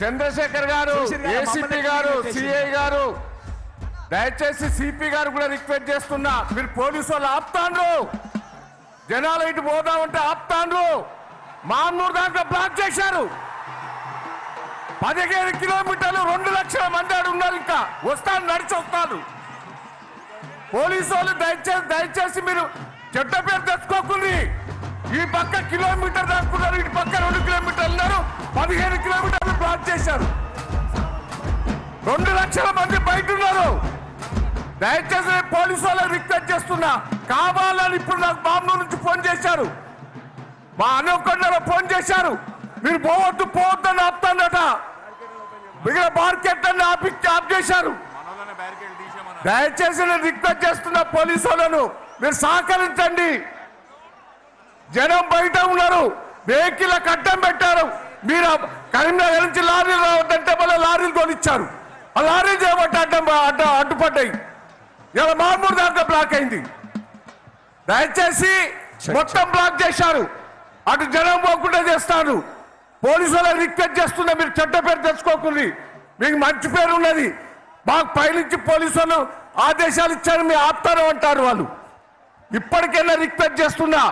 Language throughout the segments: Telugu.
చంద్రశేఖర్ గారు ఏసీపీ గారు సిఐ గారు దయచేసి సిపి గారు కూడా రిక్వెస్ట్ చేస్తున్నా. మీరు పోలీసు వాళ్ళు ఆపుతాండ్రు. జనాలు ఇటు పోదామంటే ఆపుతాండ్రు. మాన్నూరు దాంట్లో బ్లాక్ చేశారు. పదిహేను కిలోమీటర్లు రెండు లక్షల మంది ఆడు ఉన్నారు ఇంకా. వస్తాను నడిచి వస్తాను. పోలీసు వాళ్ళు దయచేసి దయచేసి మీరు చెడ్డ పేరు తెచ్చుకోకుంది ఈ పక్క కిలోమీటర్ దాక్కున్నారు లక్షల మంది బయట ఉన్నారు దయచేసి నేను పోలీసు వాళ్ళకి రిక్వెస్ట్ చేస్తున్నా. కావాలని ఇప్పుడు నాకు బాంబు నుంచి ఫోన్ చేశారు. మా అనుకొండలో ఫోన్ చేశారు. మీరు పోవద్దు పోవద్దని ఆపుతాడట మిగిలిన మార్కెట్ అన్ని ఆపి ఆప్ చేశారు. దయచేసి నేను రిక్వెస్ట్ చేస్తున్నా పోలీసు వాళ్ళను. మీరు సహకరించండి. జనం బయట ఉన్నారు. వెహికల్ కట్టం పెట్టారు. మీరు కరీంనగర్ నుంచి లారీలు రావద్దంటే మళ్ళీ లారీలు కొనిచ్చారు. ఆ లారీలు చేయబట్టి అడ్డం అడ్డ అడ్డుపడ్డాయి. ఇలా మార్మూరు దాకా బ్లాక్ అయింది. దయచేసి మొత్తం బ్లాక్ చేశారు. అటు జనం పోకుండా చేస్తారు. పోలీసు వాళ్ళకి రిక్వెస్ట్ చేస్తున్నా మీరు చెడ్డ పేరు తెచ్చుకోకుంది మీకు మంచి పేరు ఉన్నది. మాకు పైనుంచి పోలీసు వాళ్ళు ఆదేశాలు ఇచ్చారు మీ ఆపుతారు అంటారు వాళ్ళు. ఇప్పటికైనా రిక్వెస్ట్ చేస్తున్నా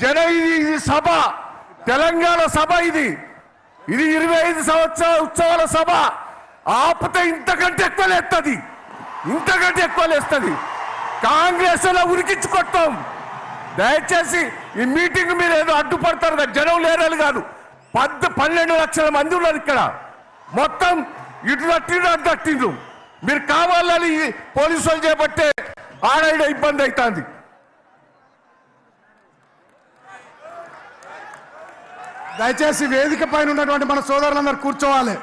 జన ఇది ఇది సభ తెలంగాణ సభ ఇది. ఇది ఇరవై ఐదు సంవత్సరాల ఉత్సవాల సభ. ఆపితే ఇంతకంటే ఎక్కువ లేస్తుంది ఇంతకంటే ఎక్కువ లేస్తుంది. కాంగ్రెస్ అలా ఉరికించుకొట్టాం దయచేసి ఈ మీటింగ్ మీరు ఏదో అడ్డుపడతారు. కదా జనం లేరని కాదు. పద్ద పన్నెండు లక్షల మంది ఉన్నారు ఇక్కడ. మొత్తం ఇటు తట్టిండ్రు అటు తట్టిండ్రు మీరు కావాలని పోలీసులు చేపట్టే ఆడ ఇబ్బంది అవుతుంది దయచేసి వేదిక పైన ఉన్నటువంటి మన సోదరులందరూ కూర్చోవాలి.